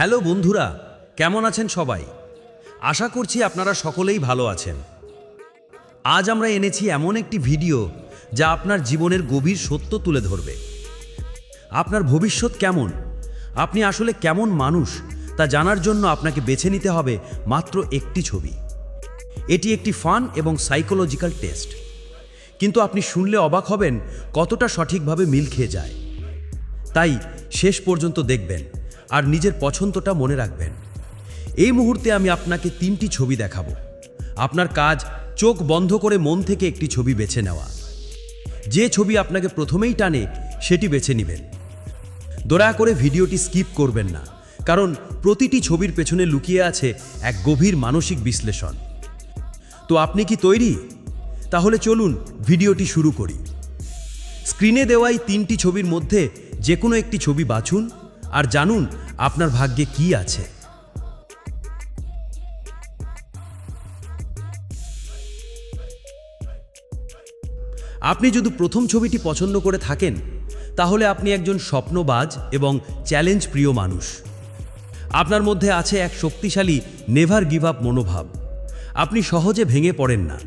Hello বন্ধুরা, কেমন আছেন সবাই? আশা করছি আপনারা সকলেই ভালো আছেন। আজ আমরা এনেছি এমন একটি ভিডিও যা আপনার জীবনের গভীর সত্য তুলে ধরবে। আপনার ভবিষ্যৎ কেমন? আপনি আসলে কেমন মানুষ? তা জানার জন্য আপনাকে বেছে নিতে হবে মাত্র একটি ছবি। এটি একটি ফান এবং সাইকোলজিক্যাল টেস্ট। কিন্তু আপনি শুনলে অবাক হবেন কতটা সঠিকভাবে মিল খেয়ে যায়। তাই শেষ পর্যন্ত দেখবেন। আর নিজের পছন্দটা মনে রাখবেন। এই মুহূর্তে আমি আপনাকে তিনটি ছবি দেখাবো। আপনার কাজ চোখ বন্ধ করে মন থেকে একটি ছবি বেছে নেওয়া। যে ছবি আপনাকে প্রথমেই টানে, সেটি বেছে নেবেন। দয়া করে ভিডিওটি স্কিপ করবেন না, কারণ প্রতিটি ছবির পেছনে লুকিয়ে আছে এক গভীর মানসিক বিশ্লেষণ। তো আপনি কি তৈরি? তাহলে চলুন ভিডিওটি শুরু করি। স্ক্রিনে দেওয়াই তিনটি ছবির মধ্যে যে কোনো একটি ছবি বাছুন আর জানুন আপনার ভাগ্যে কি আছে। আপনি যদি প্রথম ছবিটি পছন্দ করে থাকেন, তাহলে আপনি একজন স্বপ্নবাজ এবং চ্যালেঞ্জ প্রিয় মানুষ। আপনার মধ্যে আছে এক শক্তিশালী নেভার গিভ আপ মনোভাব। আপনি সহজে ভেঙে পড়েন না।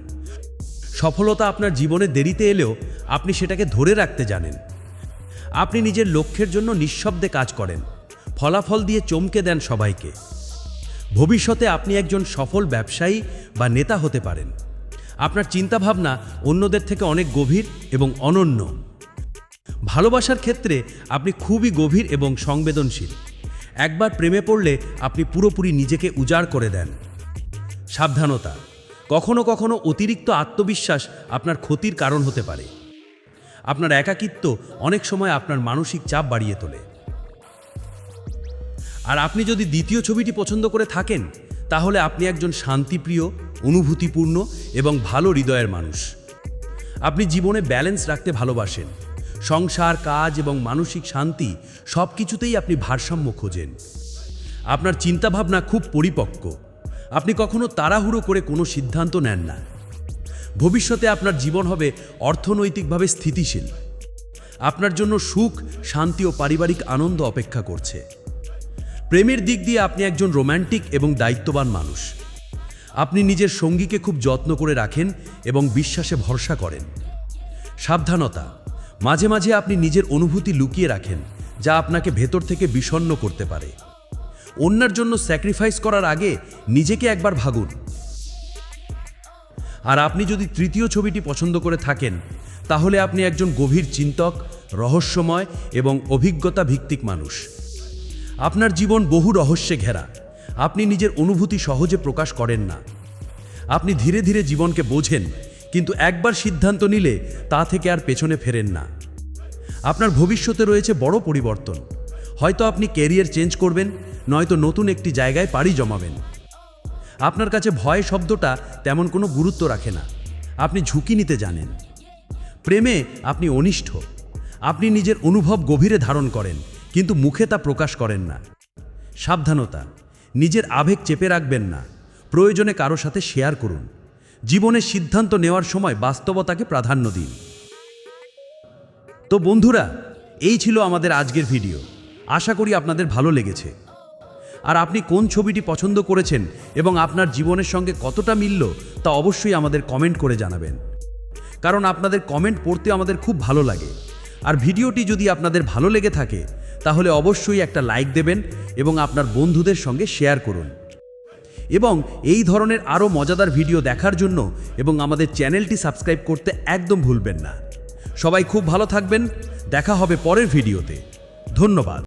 সফলতা আপনার জীবনে দেরিতে এলেও আপনি সেটাকে ধরে রাখতে জানেন। আপনি নিজের লক্ষ্যের জন্য নিঃশব্দে কাজ করেন, ফলাফল দিয়ে চমকে দেন সবাইকে। ভবিষ্যতে আপনি একজন সফল ব্যবসায়ী বা নেতা হতে পারেন। আপনার চিন্তাভাবনা অন্যদের থেকে অনেক গভীর এবং অনন্য। ভালোবাসার ক্ষেত্রে আপনি খুবই গভীর এবং সংবেদনশীল। একবার প্রেমে পড়লে আপনি পুরোপুরি নিজেকে উজাড় করে দেন। সাবধানতা। কখনো কখনো অতিরিক্ত আত্মবিশ্বাস আপনার ক্ষতির কারণ হতে পারে। আপনার একাকিত্ব অনেক সময় আপনার মানসিক চাপ বাড়িয়ে তোলে। আর আপনি যদি দ্বিতীয় ছবিটি পছন্দ করে থাকেন, তাহলে আপনি একজন শান্তিপ্রিয়, অনুভূতিপূর্ণ এবং ভালো হৃদয়ের মানুষ। আপনি জীবনে ব্যালেন্স রাখতে ভালোবাসেন। সংসার, কাজ এবং মানসিক শান্তি সব কিছুতেই আপনি ভারসাম্য খোঁজেন। আপনার চিন্তাভাবনা খুব পরিপক্ক। আপনি কখনো তাড়াহুড়ো করে কোনো সিদ্ধান্ত নেন না। ভবিষ্যতে আপনার জীবন হবে অর্থনৈতিকভাবে স্থিতিশীল। আপনার জন্য সুখ, শান্তি ও পারিবারিক আনন্দ অপেক্ষা করছে। প্রেমের দিক দিয়ে আপনি একজন রোম্যান্টিক এবং দায়িত্ববান মানুষ। আপনি নিজের সঙ্গীকে খুব যত্ন করে রাখেন এবং বিশ্বাসে ভরসা করেন। সাবধানতা। মাঝে মাঝে আপনি নিজের অনুভূতি লুকিয়ে রাখেন, যা আপনাকে ভেতর থেকে বিষণ্ণ করতে পারে। অন্যের জন্য স্যাক্রিফাইস করার আগে নিজেকে একবার ভাগুন। আর আপনি যদি তৃতীয় ছবিটি পছন্দ করে থাকেন, তাহলে আপনি একজন গভীর চিন্তক, রহস্যময় এবং অভিজ্ঞতা ভিত্তিক মানুষ। আপনার জীবন বহু রহস্যে ঘেরা। আপনি নিজের অনুভূতি সহজে প্রকাশ করেন না। আপনি ধীরে ধীরে জীবনকে বোঝেন, কিন্তু একবার সিদ্ধান্ত নিলে তা থেকে আর পেছনে ফেরেন না। আপনার ভবিষ্যতে রয়েছে বড় পরিবর্তন। হয়তো আপনি ক্যারিয়ার চেঞ্জ করবেন, নয়তো নতুন একটি জায়গায় পাড়ি জমাবেন। আপনার কাছে ভয় শব্দটা তেমন কোনো গুরুত্ব রাখে না। আপনি ঝুঁকি নিতে জানেন। প্রেমে আপনি অনিষ্ঠ আপনি নিজের অনুভব গভীরে ধারণ করেন, কিন্তু মুখে তা প্রকাশ করেন না। সাবধানতা। নিজের আবেগ চেপে রাখবেন না। প্রয়োজনে কারও সাথে শেয়ার করুন। জীবনের সিদ্ধান্ত নেওয়ার সময় বাস্তবতাকে প্রাধান্য দিন। তো বন্ধুরা, এই ছিল আমাদের আজকের ভিডিও। আশা করি আপনাদের ভালো লেগেছে। আর আপনি কোন ছবিটি পছন্দ করেছেন এবং আপনার জীবনের সঙ্গে কতটা মিলল তা অবশ্যই আমাদের কমেন্ট করে জানাবেন। কারণ আপনাদের কমেন্ট পড়তে আমাদের খুব ভালো লাগে। আর ভিডিওটি যদি আপনাদের ভালো লেগে থাকে, তাহলে অবশ্যই একটা লাইক দেবেন এবং আপনার বন্ধুদের সঙ্গে শেয়ার করুন। এবং এই ধরনের আরও মজাদার ভিডিও দেখার জন্য এবং আমাদের চ্যানেলটি সাবস্ক্রাইব করতে একদম ভুলবেন না। সবাই খুব ভালো থাকবেন। দেখা হবে পরের ভিডিওতে। ধন্যবাদ।